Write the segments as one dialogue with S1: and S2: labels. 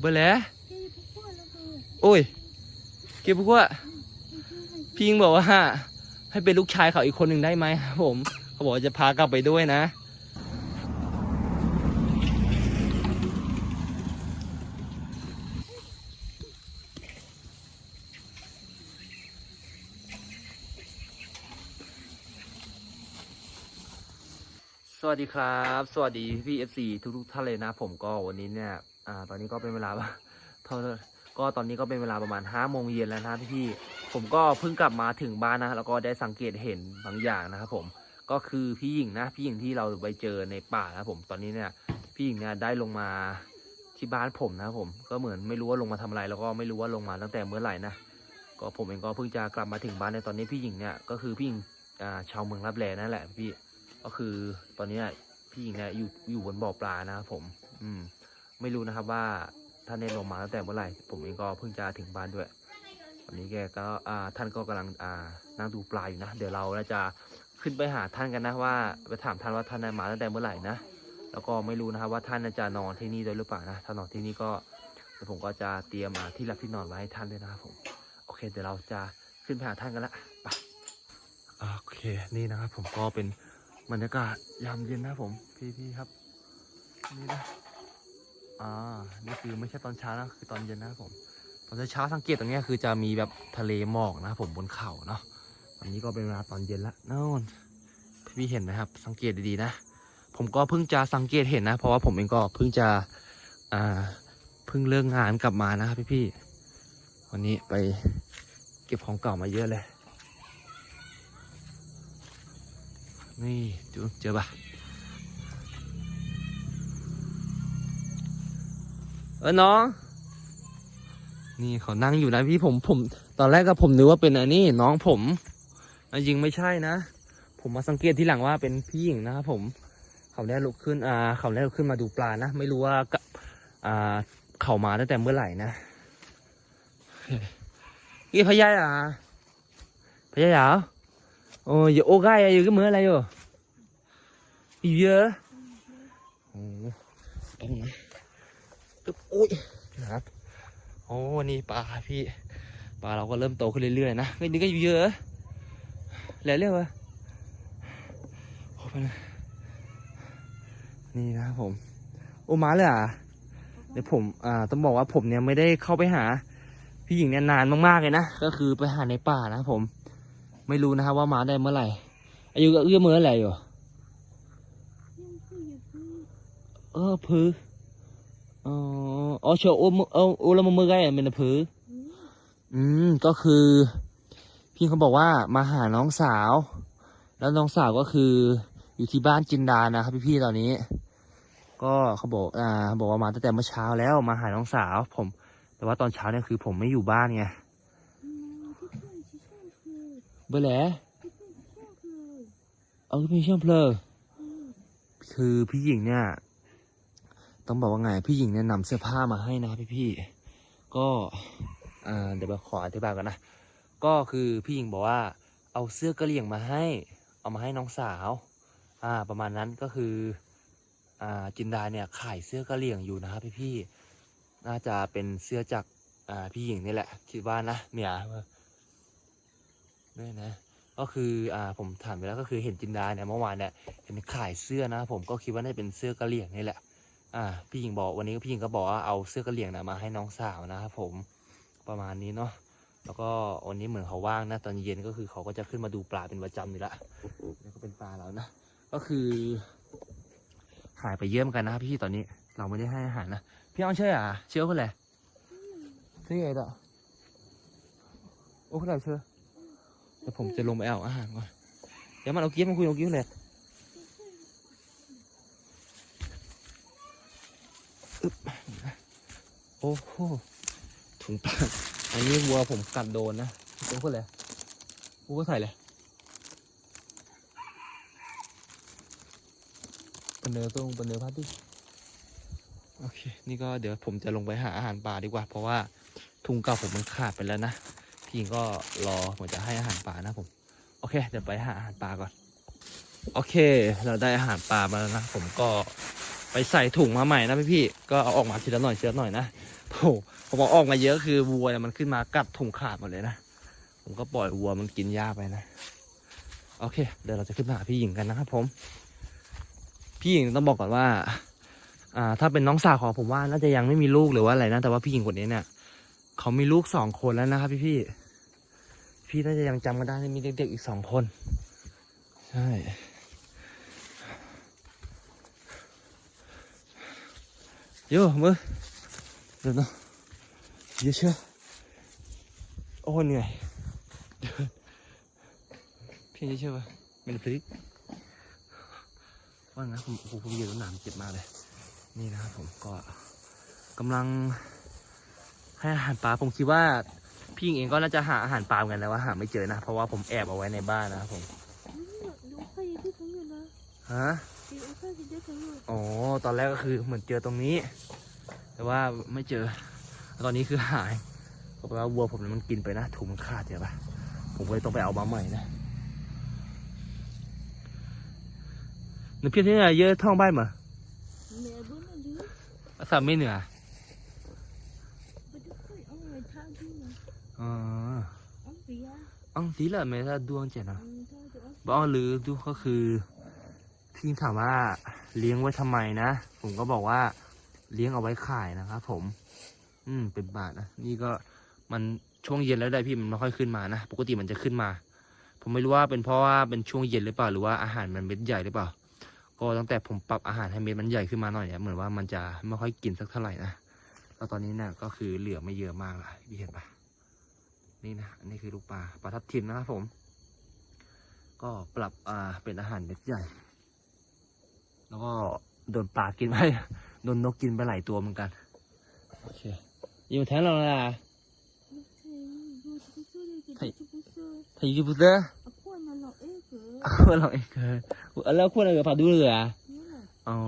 S1: เบลโอ้ย เก็บพวกว่าพี่ยิงบอกว่า ให้เป็นลูกชายเขาอีกคนหนึ่งได้ไหมครับผม เขาบอกจะพากลับไปด้วยนะสวัสดีครับ สวัสดีพี่เอฟซีทุกๆท่านเลยนะ ผมก็วันนี้เนี่ย อ่า ตอนนี้ก็เป็นเวลาเท่าก็ตอนนี้ก็เป็นเวลาประมาณห้าโมงเย็นแล้วนะพี่ผมก็เพิ่งกลับมาถึงบ้านนะแล้วก็ได้สังเกตเห็นบางอย่างนะครับผมก็คือพี่หญิงนะพี่หญิงที่เราไปเจอในป่านะผมตอนนี้เนี่ยพี่หญิงเนี่ยได้ลงมาที่บ้านผมนะครับผมก็เหมือนไม่รู้ว่าลงมาทำอะไรแล้วก็ไม่รู้ว่าลงมาตั้งแต่เมื่อไหร่นะก็ผมเองก็เพิ่งจะกลับมาถึงบ้านในตอนนี้พี่หญิงเนี่ยก็คือพี่หญิงอ่าชาวเมืองรับแลนั่นแหละพี่ก็คือตอนนี้พี่หญิงเนี่ยอยู่อยู่บนบ่อปลานะครับผม อืม ไม่รู้นะครับว่าท่านได้ลงมาตั้งแต่เมื่อไหร่ ผมเองก็เพิ่งจะถึงบ้านด้วยตอนนี้แกก็อ่าท่านก็กำลังอ่านั่งดูปลาอยู่นะ เดี๋ยวเราจะขึ้นไปหาท่านกันนะว่าไปถามท่านว่าท่านได้มาตั้งแต่เมื่อไหร่นะ แล้วก็ไม่รู้นะครับว่าท่านจะนอนที่นี่ด้วยหรือเปล่านะ ถ้านอนที่นี่ก็ผมก็จะเตรียมอ่าที่หลับที่นอนไว้ให้ท่านด้วยนะครับผม โอเค เดี๋ยวเราจะขึ้นไปหาท่านกันละไปโอเค นี่นะครับผมก็เป็นบรรยากาศยามเย็นนะผม พี่พี่ครับ นี่นะ อ่า นี่คือไม่ใช่ตอนเช้านะ คือตอนเย็นนะครับผม ตอนเช้าสังเกตตรงนี้คือจะมีแบบทะเลหมอกนะครับผมบนเขาเนาะอันนี้ก็เป็นเวลาตอนเย็นละนู่นพี่เห็นไหมครับ สังเกตดีๆนะ ผมก็เพิ่งจะสังเกตเห็นนะ เพราะว่าผมเองก็เพิ่งจะ อ่า เพิ่งเลิกงานกลับมานะครับพี่พี่ๆวันนี้ไปเก็บของเก่ามาเยอะเลย นี่ดูเจอปะ เออน้อง นี่เขานั่งอยู่นะพี่ผมผม ตอนแรกก็ผมนึกว่าเป็นอันนี้น้องผมจริงไม่ใช่นะ ผมมาสังเกตที่หลังว่าเป็นพี่หญิงนะครับผม เขาได้ลุกขึ้น อ่า เขาได้ลุกขึ้นมาดูปลานะ ไม่รู้ว่ากับอ่า เขามาตั้งแต่เมื่อไหร่นะกี่พยายอะพยายอะโอ้ยอย่าโอ้ใกล้อยู่ก็เมืออะไรอยู่เยอะโอ้ตรงนะ อุ้ยนะครับโอ้นี่ปลาพี่ปลาเราก็เริ่มโตขึ้นเรื่อยๆนะเฮ้ยนี่ก็อยู่เยอะแหละเรียกว่าโอ้ไปนะนี่นะครับผมโอ้มาเลยอะเดี๋ยวผมอ่าต้องบอกว่าผมเนี่ยไม่ได้เข้าไปหา พี่หญิงเนี่ยนานมากๆเลยนะก็คือไปหาในป่านะผมไม่รู้นะครับว่ามาได้เมื่อไหร่ อายุก็เอื้อมเมื่อไหร่อยู่เออพือ อ๋ออ๋อเชียวโอ้มเออโอ้แล้วมันมือไงอะเป็นพืออืมก็คือ พี่เขาบอกว่ามาหาน้องสาว แล้วน้องสาวก็คือ อยู่ที่บ้านจินดานะครับพี่ๆตอนนี้ ก็เขาบอกอ่าเขาบอกว่ามาตั้งแต่เมื่อเช้าแล้วมาหาน้องสาว ผม แต่ว่าตอนเช้าเนี่ยคือ ผมไม่อยู่บ้านไงเบอร์แหละเอาพี่เชื่อมเพลอคือพี่หญิงเนี่ย ต้องบอกว่าไงพี่หญิงเนี่ยนำเสื้อผ้ามาให้นะพี่พี่ก็อ่าเดี๋ยวขออธิบายก่อนนะ ก็คือพี่หญิงบอกว่าเอาเสื้อกระเหลี่ยงมาให้ เอามาให้น้องสาว อ่า ประมาณนั้นก็คืออ่าจินดาเนี่ยขายเสื้อกระเหลี่ยงอยู่นะครับพี่พี่น่าจะเป็นเสื้อจากอ่าพี่หญิงนี่แหละคิดว่านะเนี่ยด้วยนะก็คืออ่าผมถามไปแล้วก็คือเห็นจินดาเนี่ยเมื่อวานเนี่ยเห็นขายเสื้อนะผมก็คิดว่าน่าจะเป็นเสื้อกระเหลี่ยงนี่แหละ อ่าพี่หญิงบอกวันนี้พี่หญิงก็บอกว่าเอาเสื้อกระเหลี่ยงนะมาให้น้องสาวนะครับผมประมาณนี้เนาะแล้วก็วันนี้เหมือนเขาว่างนะตอนเย็นก็คือเขาก็จะขึ้นมาดูปลาเป็นประจำอยู่ละนี่ก็เป็นปลาแล้วนะก็คือหายไปเยี่ยมกันนะพี่ตอนนี้เราไม่ได้ให้อาหารนะพี่อ้อนเชื่ออะเชื่อคนแหละชื่อไงต่อโอ้คนไหนเชื่อเดี๋ยวผมจะลงไปเอาอาหารก่อนเดี๋ยวมันเอาเกี้ยวมาคุยเอาเกี้ยวเลย โอ้โหถุงปลาอันนี้วัวผมกัดโดนนะเป็นคนเลยกูก็ใส่เลยปนเนื้อตรงปนเนื้อพัดดิโอเค นี่ก็เดี๋ยวผมจะลงไปหาอาหารปลาดีกว่า เพราะว่าถุงเก่าผมมันขาดไปแล้วนะ พี่ก็รอเหมือนจะให้อาหารปลานะผม โอเค เดี๋ยวไปหาอาหารปลาก่อน โอเค เราได้อาหารปลามาแล้วนะ ผมก็ ไปใส่ถุงมาใหม่นะพี่พี่ก็เอาออกมาทีละหน่อยทีละหน่อยนะโถผมบอกออกมาเยอะคือวัวเนี่ยมันขึ้นมากัดถุงขาดหมดเลยนะผมก็ปล่อยวัวมันกินหญ้าไปนะ โอเค เดี๋ยวเราจะขึ้นมาหาพี่หญิงกันนะครับผม พี่หญิงต้องบอกก่อนว่า อ่า ถ้าเป็นน้องสาวของผมว่าน่าจะยังไม่มีลูกหรือว่าอะไรนะแต่ว่าพี่หญิงคนนี้เนี่ยเขามีลูกสองคนแล้วนะครับพี่พี่พี่น่าจะยังจำกันได้มีเด็กๆอีกสองคน ใช่ Yo, mơ Được nó Dễ chưa Ô, người Phiên dễ chưa vậy Mình lập lý ว่านะผมผมผมยืนแล้วหนามเจ็บมากเลย นี่นะครับผมก็กำลังให้อาหารปลาผมคิดว่า พี่เองก็น่าจะหาอาหารปลากันแล้วว่าหาไม่เจอนะ เพราะว่าผมแอบเอาไว้ในบ้านนะครับผม
S2: ดูใค
S1: รที่
S2: ผมอยู่นะฮะ
S1: อ๋อ ตอนแรกก็คือเหมือนเจอตรงนี้ แต่ว่าไม่เจอ ตอนนี้คือหายก็แปลว่าวัวผมมันกินไปนะถุงมันขาดใช่ปะผมเลยต้องไปเอามาใหม่นะหนูเพี่ยนที่ไหนเยอะท่องใบ้า
S2: นมา
S1: ภาษาไม่เหนืออ๋ออังสีเหรอเม่ถ้าดวงเจ็นะบ้าหรือดูก็คือ พี่ถามว่าเลี้ยงไว้ทำไมนะ ผมก็บอกว่าเลี้ยงเอาไว้ขายนะครับผม อืม เป็นบาทนะ นี่ก็มันช่วงเย็นแล้วได้พี่มันไม่ค่อยขึ้นมานะ ปกติมันจะขึ้นมา ผมไม่รู้ว่าเป็นเพราะว่าเป็นช่วงเย็นหรือเปล่า หรือว่าอาหารมันเม็ดใหญ่หรือเปล่า ก็ตั้งแต่ผมปรับอาหารให้เม็ดมันใหญ่ขึ้นมาหน่อยเนี่ย เหมือนว่ามันจะไม่ค่อยกินสักเท่าไหร่นะ แล้วตอนนี้เนี่ยก็คือเหลือไม่เยอะมากละพี่เห็นปะนี่นะ อันนี้คือลูกปลาปลาทับทิมนะครับผม ก็ปรับอ่าเป็นอาหารเม็ดใหญ่ แล้วก็โดนปลากินไปโดนนกกินไปหลายตัวเหมือนกันโอเคอยู่แถวเราละถ่ายยูทูบเบ
S2: อร์
S1: ขั้วเราเองเคยแล้วขั้วเราเกิดพาดูเรือะอ๋อ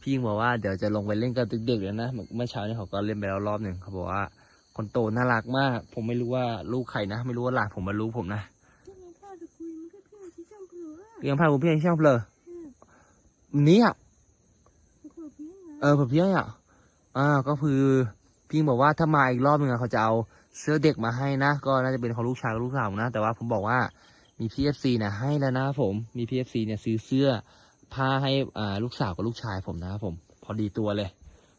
S1: พี่ยิงบอกว่าเดี๋ยวจะลงไปเล่นกันดึกๆแล้วนะ เมื่อเช้านี้เขาก็เล่นไปแล้วรอบหนึ่งเขาบอกว่า คนโตน่ารักมาก ผมไม่รู้ว่าลูกใครนะ ไม่รู้ว่าหลานผมมารู้ผมนะยังพาคุณพี่ยังช่างเพลอ นี้อะเออเผื่เพี้ยอะอ่าก็คือพี่บอกว่าถ้ามาอีกรอบหนึ่งเขาจะเอาเสื้อเด็กมาให้นะ ก็น่าจะเป็นของลูกชายลูกสาวนะ แต่ว่าผมบอกว่ามีพีเอฟซีนะให้แล้วนะผมมีพีเอฟซีเนี่ยซื้อเสื้อผ้าให้อ่าลูกสาวกับลูกชายผมนะครับผมพอดีตัวเลย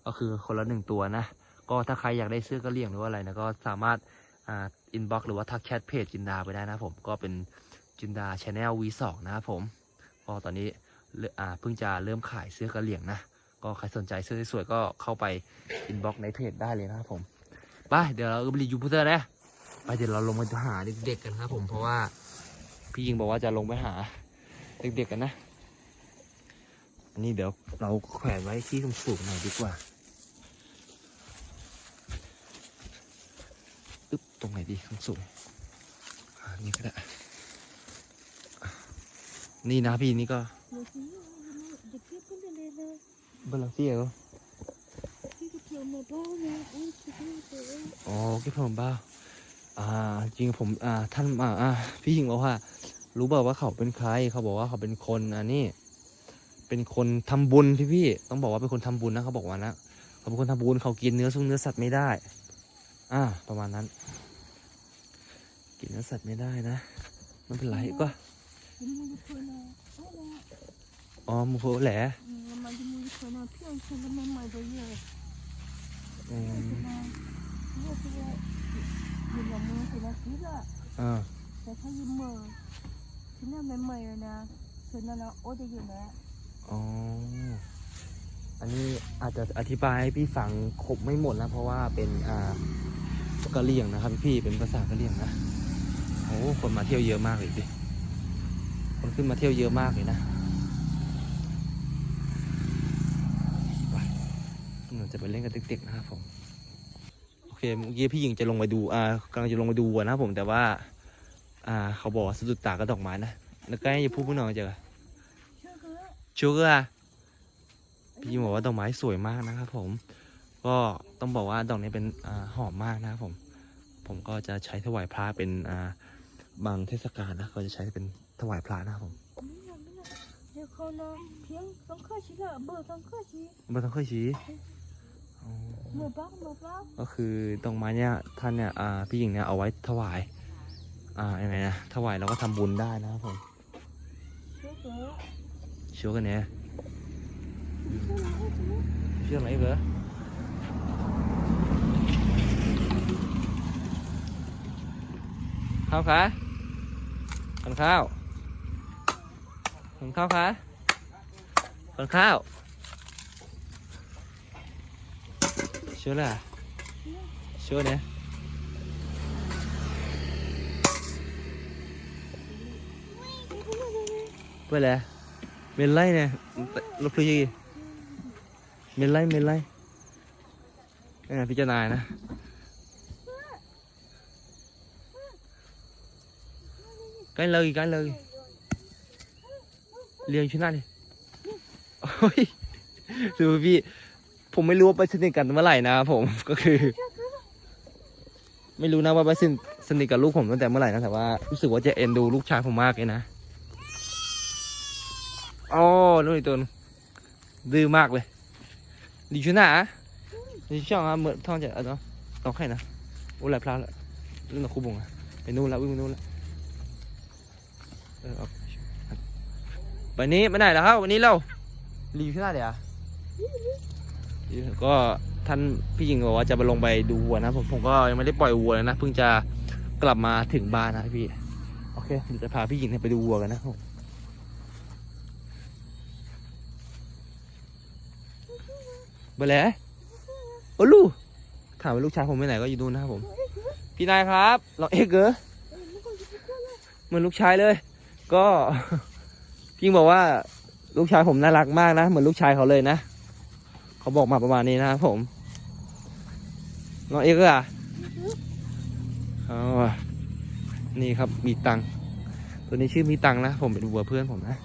S1: ก็คือคนละหนึ่งตัวนะ ก็ถ้าใครอยากได้เสื้อก็เลี่ยงหรือว่าอะไรนะก็สามารถอ่าอินบ็อกหรือว่าทักแชทเพจจินดาไปได้นะผมก็เป็นจินดาชาแนลวีสองนะครับผมก็ตอนนี้ อ่าเพิ่งจะเริ่มขายเสื้อกระเหลี่ยงนะก็ใครสนใจเสื้อสวยๆก็เข้าไปอินบ็อกในเพจได้เลยนะครับผมไปเดี๋ยวเราไปรีวิวพูเตอร์นะไปเดี๋ยวเราลงมาหาเด็กๆกันครับผมเพราะว่าพี่ยิงบอกว่าจะลงไปหาเด็กๆกันนะอันนี้เดี๋ยวเราแขวนไว้ที่สูงๆหน่อยดีกว่าอึ๊บตรงไหนดีข้างสูงอ่านี่ก็ได้ นี่นะพี่นี่ก็ Balance ya. Oh, cái phòng bao. อ่าจริงผมอ่าท่านอ่าพี่หญิงบอกว่า รู้เปล่าว่าเขาเป็นใคร เขาบอกว่าเขาเป็นคนอันนี้เป็นคนทำบุญพี่พี่ต้องบอกว่าเป็นคนทำบุญนะเขาบอกว่านะเขาเป็นคนทำบุญเขากินเนื้อซุ้งเนื้อสัตว์ไม่ได้ อ่า ประมาณนั้น กินเนื้อสัตว์ไม่ได้นะมันเป็นไรก็ อ๋อโมโหแหละอืมอ่า
S2: อ๋อ อัน
S1: นี้อาจจะอธิบายให้พี่ฟังครบไม่หมดนะ เพราะว่าเป็นอ่ากะเหรี่ยงนะครับพี่เป็นภาษากะเหรี่ยงนะ โอ้คนมาเที่ยวเยอะมากเลยพี่คนขึ้นมาเที่ยวเยอะมากเลยนะ จะไปเล่นกับเด็กๆนะครับผมโอเคเมื่อกี้พี่หญิงจะลงไปดูอ่ากำลังจะลงไปดูวัวนะครับผมแต่ว่า อ่าเขาบอกว่าสะดุดตากับดอกไม้นะแล้วก็อย่าพูดพูดหน่อยเจอ
S2: เชื่อคือ
S1: ชูเกอร์พี่ยิงบอกว่าดอกไม้สวยมากนะครับผม ก็ต้องบอกว่าดอกนี้เป็นอ่าหอมมากนะครับผม ผมก็จะใช้ถวายพระเป็นอ่าบางเทศกาลนะก็จะใช้เป็นถวายพระนะครับผม
S2: ไม่อยากไม่อยากเดี๋ยวเขานะเพียงต้องเคยชิละเบอร์ต้องเคยชิ
S1: ไม่ต้องเคยชี้ อ๋อ
S2: เมื่อบ้างเมื่อบ้าง
S1: ก็คือตรงไม้เนี่ยท่านเนี่ยอ่าพี่หญิงเนี่ยเอาไว้ถวาย อ่ายังไงนะถวายแล้วก็ทำบุญได้นะครับผม
S2: เชื่อเถอะ
S1: เชื่อกันเนี่ย
S2: เชื่อ
S1: ไหมเบอข้าวขาคนข้าวคนข้าวขาคนข้าว เชื่อเลยเชื่อเนี่ยเพื่ออะไรเมนไลเนี่ยลบพลีเมนไลเมนไล่นี่นพิจารณานะ cái lời cái lời liền chuyến này đi ôi คือพี่ ผมไม่รู้ว่าไปสนิทกันเมื่อไหร่นะครับผมก็คือ ไม่รู้นะว่าไปสนิทสนิทกับลูกผมตั้งแต่เมื่อไหร่นะแต่ว่ารู้สึกว่าจะเอ็นดูลูกชายผมมากเลยนะอ๋อนู่นอีกตัวดื้อมากเลยดีชุน่ะดีช่องอะเหมือนท่องจะเออเนาะต้องใครนะโอ้ยหลายพลาดละเรื่องครูบงอะไปนู่นละวิ่งไปนู่นละเออวันนี้ไม่ไหนแล้วครับวันนี้เรารีวิวที่ไหนเดี๋ยว ก็ท่านพี่หญิงบอกว่าจะไปลงไปดูวัวนะผมผมก็ยังไม่ได้ปล่อยวัวเลยนะเพิ่งจะกลับมาถึงบ้านนะพี่โอเคเดี๋ยวจะพาพี่หญิงไปดูวัวกันนะผมไปแล้วโอ้ลูกถามว่าลูกชายผมไปไหนก็อยู่นู่นนะครับผม พี่นายครับเราเอกเหรอเหมือนลูกชายเลย ก็พี่บอกว่าลูกชายผมน่ารักมากนะ เหมือนลูกชายเขาเลยนะ เขาบอกมาประมาณนี้นะครับผมน้องเอกอะอ๋อนี่ครับมีตังตัวนี้ชื่อมีตังนะ ผมเป็นวัวเพื่อนผมนะ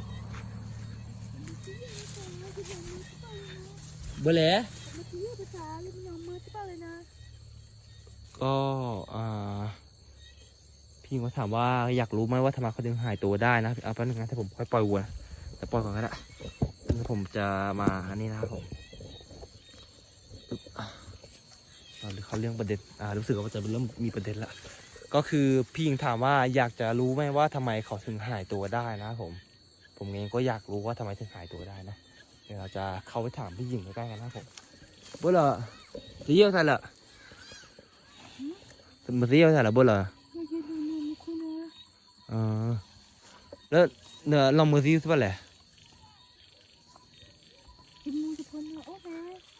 S1: เบลเล่
S2: เมื่อกี้ภาษาเล่นยังมือที่เปล่าเลยนะ
S1: ก็อ่าพี่เขาถามว่าอยากรู้ไหมว่าทำไมเขาถึงหายตัวได้นะเอาแป๊บนึงนะถ้าผมค่อยปล่อยวัวแต่ปล่อยก่อนก็ได้ผมจะมาอันนี้นะครับผม เราเขาเรื่องประเด็นอ่ารู้สึกว่าจะเริ่มมีประเด็นละก็คือพี่หญิงถามว่าอยากจะรู้ไหมว่าทำไมเขาถึงหายตัวได้นะผม ผมเองก็อยากรู้ว่าทำไมถึงหายตัวได้นะเดี๋ยวเราจะเข้าไปถามพี่หญิงใกล้ๆกันนะครับผมเบอร์ละจะเยี่ยวใส่ละ mà tí sao là bơ là
S2: ไม่ยืนดูมือมีคุณนะ
S1: ờ đó nè lòng mưa tí sao lẻ
S2: ยิงมือจะพ้นนะโอ้แม่ยิงมือจะ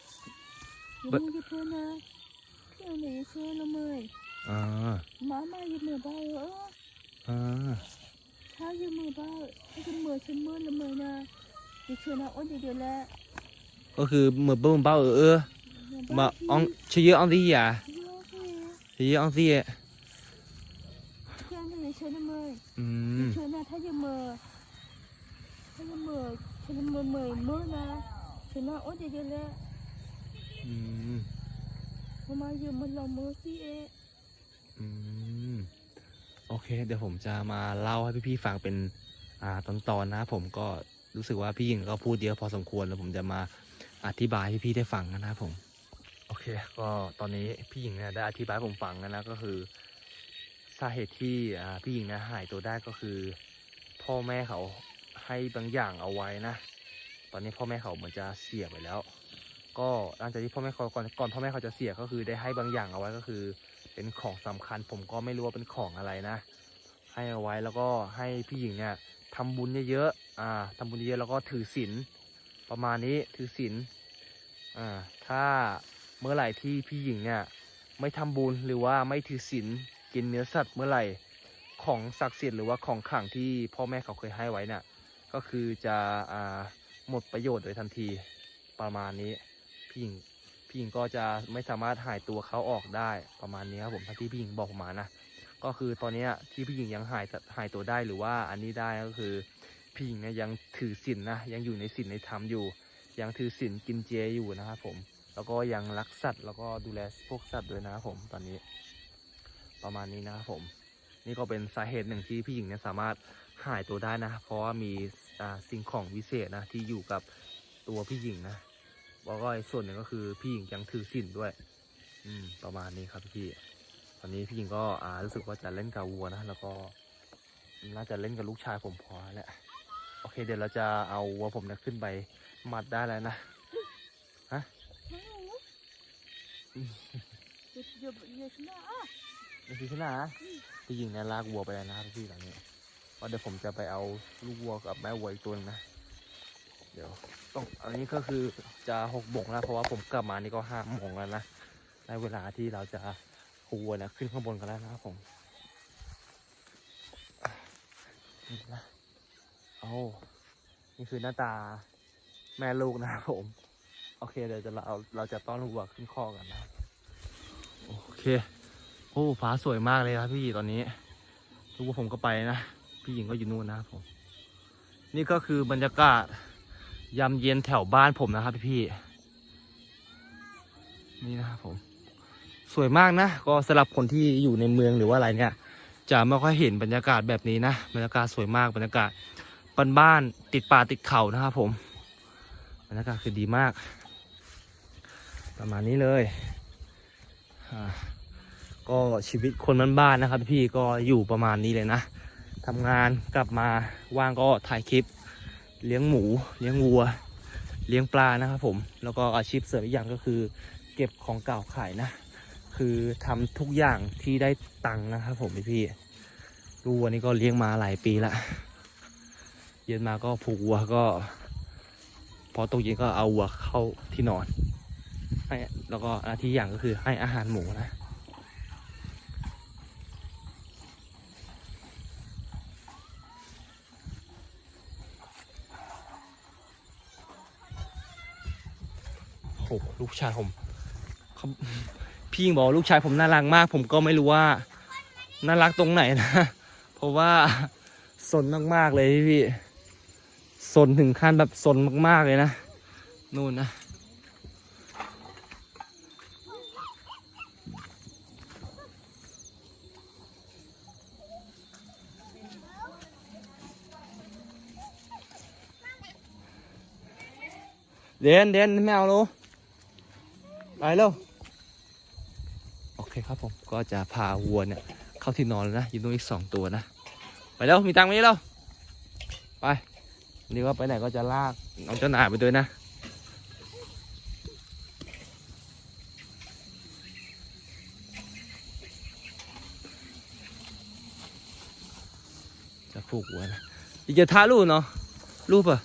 S2: พ้นนะเที่ยวไหนเชื่อละเมย
S1: à
S2: หมามายิงมือเบาเออ
S1: à
S2: ถ้ายิงมือเบาถ้ายิงมื อฉันมือละเมยนะจะเชื่อนะโอ้เดี๋ยวแหละ
S1: có คือ mưa bơm bao ở ưa mà ông chơi với ông tí à
S2: เยอะเลย
S1: chơi với ông tí à
S2: เชื่อไหนเชื่อละเมย
S1: ừ
S2: เชื่อนะถ้ายิ งมือถ้ายิงมือฉันมือเมยมือนะเชื่อนะโอ้เดี๋ยวแหละ
S1: ừ
S2: พอมายิงมันลองมือสิเอ
S1: อืมโอเค เดี๋ยวผมจะมาเล่าให้พี่ๆฟังเป็นอ่าตอนๆนะผมก็รู้สึกว่าพี่หญิงก็พูดเยอะพอสมควรแล้วผมจะมาอธิบายให้พี่ได้ฟังนะครับผม โอเค ก็ตอนนี้พี่หญิงเนี่ยได้อธิบายให้ผมฟังแล้วนะก็คือสาเหตุที่อ่าพี่หญิงเนี่ยหายตัวได้ก็คือ พ่อแม่เขาให้บางอย่างเอาไว้นะ ตอนนี้พ่อแม่เขาเหมือนจะเสียไปแล้ว ก็หลังจากที่พ่อแม่เขาก่อนก่อนพ่อแม่เขาจะเสียก็คือได้ให้บางอย่างเอาไว้ก็คือ เป็นของสำคัญ ผมก็ไม่รู้ว่าเป็นของอะไรนะ ให้เอาไว้แล้วก็ให้พี่หญิงเนี่ยทำบุญเยอะๆอ่าทำบุญเยอะแล้วก็ถือศีลประมาณนี้ถือศีลอ่าถ้าเมื่อไหร่ที่พี่หญิงเนี่ยไม่ทำบุญหรือว่าไม่ถือศีลกินเนื้อสัตว์เมื่อไหร่ของศักดิ์สิทธิ์หรือว่าของขลังที่พ่อแม่เขาเคยให้ไว้เนี่ยก็คือจะอ่าหมดประโยชน์โดยทันทีประมาณนี้ พี่หญิงพี่หญิงก็จะไม่สามารถหายตัวเขาออกได้ประมาณนี้ครับผมที่พี่หญิงบอกผมมานะก็คือตอนนี้ที่พี่หญิงยังหายหายตัวได้หรือว่าอันนี้ได้ก็คือพี่หญิงเนี่ยยังถือศีลนะยังอยู่ในศีลในธรรมอยู่ ยังถือศีลกินเจอยู่นะครับผมแล้วก็ยังรักสัตว์แล้วก็ดูแลพวกสัตว์ด้วยนะครับผมตอนนี้ ประมาณนี้นะครับผม นี่ก็เป็นสาเหตุหนึ่งที่พี่หญิงเนี่ยสามารถหายตัวได้นะ เพราะว่ามีสิ่งของวิเศษนะที่อยู่กับตัวพี่หญิงนะ แล้วก็อีกส่วนหนึ่งก็คือพี่หญิงยังถือศีลด้วย อืม ประมาณนี้ครับพี่ ตอนนี้พี่หญิงก็อ่ารู้สึกว่าจะเล่นกับวัวนะ แล้วก็น่าจะเล่นกับลูกชายผมพอแล้วโอเค เดี๋ยวเราจะเอาวัวผมเนะขึ้นไปมัดได้แล้วนะ
S2: เดี๋ยวเดี๋ยวเดี๋ยวฉันนะอะ
S1: นี่คือขนาดพี่หญิงเนี่ยลากวัวไปแล้วนะครับพี่ตอนนี้เพราะเดี๋ยวผมจะไปเอาลูกวัวกับแม่วัวอีกตัวหนึงนะ เดี๋ยวต้องอันนี้ก็คือจะหกโมงแล้วเพราะว่าผมกลับมานี่ก็ห้าโมงแล้วนะในเวลาที่เราจะเอาวัวนะขึ้นข้างบนกันแล้วนะครับผมนี่นะเอานี่คือหน้าตาแม่ลูกนะครับผม โอเคเดี๋ยวจะเราเราจะต้อนวัวขึ้นข้อกันนะโอเคโอ้ฟ้าสวยมากเลยครับพี่ตอนนี้ลูกวัวผมก็ไปนะ พี่หญิงก็อยู่นู่นนะครับผม นี่ก็คือบรรยากาศ ยามเย็นแถวบ้านผมนะครับพี่ๆนี่นะครับผม สวยมากนะ ก็สำหรับคนที่อยู่ในเมืองหรือว่าอะไรเนี่ย จะไม่ค่อยเห็นบรรยากาศแบบนี้นะ บรรยากาศสวยมาก บรรยากาศบ้านๆติดป่าติดเขานะครับผม บรรยากาศคือดีมาก ประมาณนี้เลยก็ชีวิตคนบ้านๆนะครับ พี่ก็อยู่ประมาณนี้เลยนะทำงานกลับมาว่างก็ถ่ายคลิป เลี้ยงหมู เลี้ยงวัว เลี้ยงปลานะครับผม แล้วก็อาชีพเสริมอีกอย่างก็คือ เก็บของเก่าขายนะ คือทำทุกอย่างที่ได้ตังค์นะครับผมพี่พี่ๆวัวนี่ก็เลี้ยงมาหลายปีละ เย็นมาก็ผูกวัวก็ พอตกเย็นก็เอาวัวเข้าที่นอนให้แล้วก็หน้าที่อย่างก็คือให้อาหารหมูนะ หลูกชายผมพี่ยิงบอกลูกชายผมน่ารักมาก ผมก็ไม่รู้ว่าน่ารักตรงไหนนะ เพราะว่าสนมากๆเลยพี่พี่สนถึงขั้นแบบสนมากๆเลยนะนู่นนะเดนเดนไม่เอาลูก ไปเร็วโอเคครับผมก็จะพาวัวเนี่ยเข้าที่นอนแล้วนะอยู่ตรงอีกสองตัวนะไปแล้วมีตังค์ไหมเราไปนี่ว่าไปไหนก็จะลากน้องเจ้าหนาไปด้วยนะจะผูกวัวนะอีกจะทาลูกเนาะรูปะ่ะ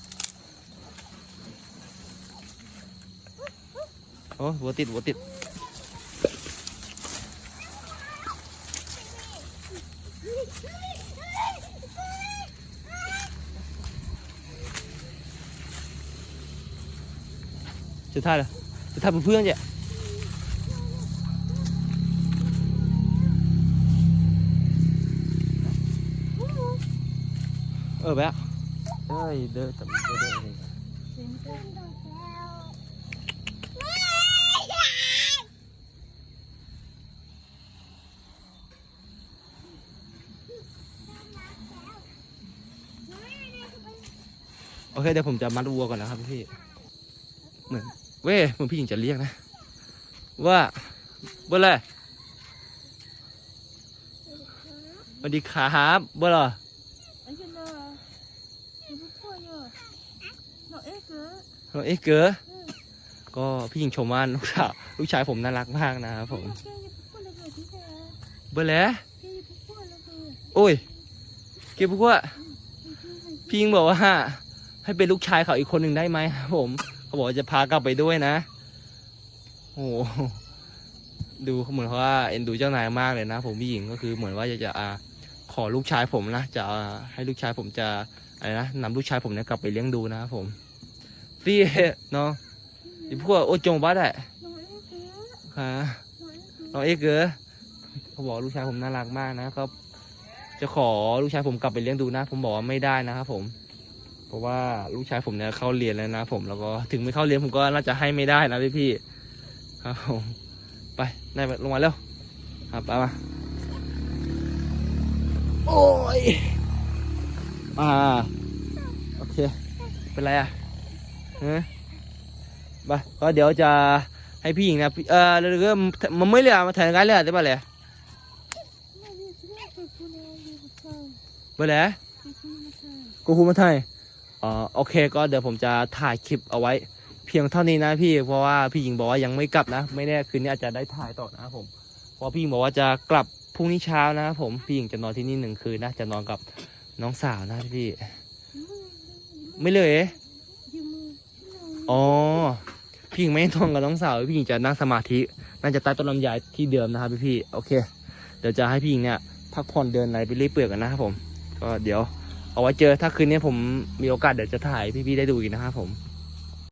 S1: เอ้ยเดินแต่ไม่เดินเลย
S2: เสียงเต้น
S1: โอ เคเดี๋ยวผมจะมัดวัวก่อนนะครับพี่ เหมือนเว้ยเหมือนพี่หญิงจะเรียกนะ ว่าเบอร์อะไรสวัสดีครับเบอร์อเหร
S2: อ
S1: เอ๊ะเก๋ก็พี่หญิงชมว่าลูกสาวลูกชายผมน่ารักมากนะครับผมเบื่อแล้วโอ้ยเก็บพวกว่าพี่หญิงบอกว่า ให้เป็นลูกชายเขาอีกคนหนึ่งได้ไหมครับผมเขาบอกจะพากลับไปด้วยนะโอ้ดูเหมือนว่าเอ็นดูเจ้านายมากเลยนะ ผมพี่หญิงก็คือเหมือนว่าจะจะขอลูกชายผมนะจะให้ลูกชายผมจะอะไรนะนำลูกชายผมเนี่ยกลับไปเลี้ยงดูนะครับผมซี่เนาะอีพวกโอจงบัา
S2: แห
S1: ละ
S2: ค่ะ
S1: น้องเอกเกอเขาบอกลูกชายผมน่ารักมากนะครับจะขอลูกชายผมกลับไปเลี้ยงดูนะ ผมบอกว่าไม่ได้นะครับผม เพราะว่าลูกชายผมเนี่ยเข้าเรียนแล้วนะผมแล้วก็ถึงไม่เข้าเรียนผมก็น่าจะให้ไม่ได้นะพี่พี่ครับผมไปนายลงมาเร็วครับไปมาโอ้ยมาโอเค เป็นไรอะฮะไปก็เดี๋ยวจะให้พี่หญิงนะเออแล้วก็มันไม่เลยอะมาถ่ายงานเลยอะได้ปะเลยไปเลยกูคูมาไทย อ๋อโอเค ก็เดี๋ยวผมจะถ่ายคลิปเอาไว้ เพียงเท่านี้นะพี่เพราะว่าพี่หญิงบอกว่ายังไม่กลับนะ ไม่แน่คืนนี้อาจจะได้ถ่ายต่อนะครับผมเพราะพี่หญิงบอกว่าจะกลับพรุ่งนี้เช้านะครับผมพี่หญิงจะนอนที่นี่หนึ่งคืนนะจะนอนกับน้องสาวนะพี่ ไม่เลยอ๋อพี่หญิงไม่ได้อนกับน้องสาวพี่หญิงจะนั่งสมาธิน่าจะใต้ต้นลำไยที่เดิมนะครับพี่พี่โอเค เดี๋ยวจะให้พี่หญิงเนี่ยพักผ่อนเดินอะไรไปเรื่อยเปื่อยกันนะครับผม ก็เดี๋ยว เอาไว้เจอถ้าคืนนี้ผมมีโอกาสเดี๋ยวจะถ่ายพี่ๆได้ดูอีกนะครับผม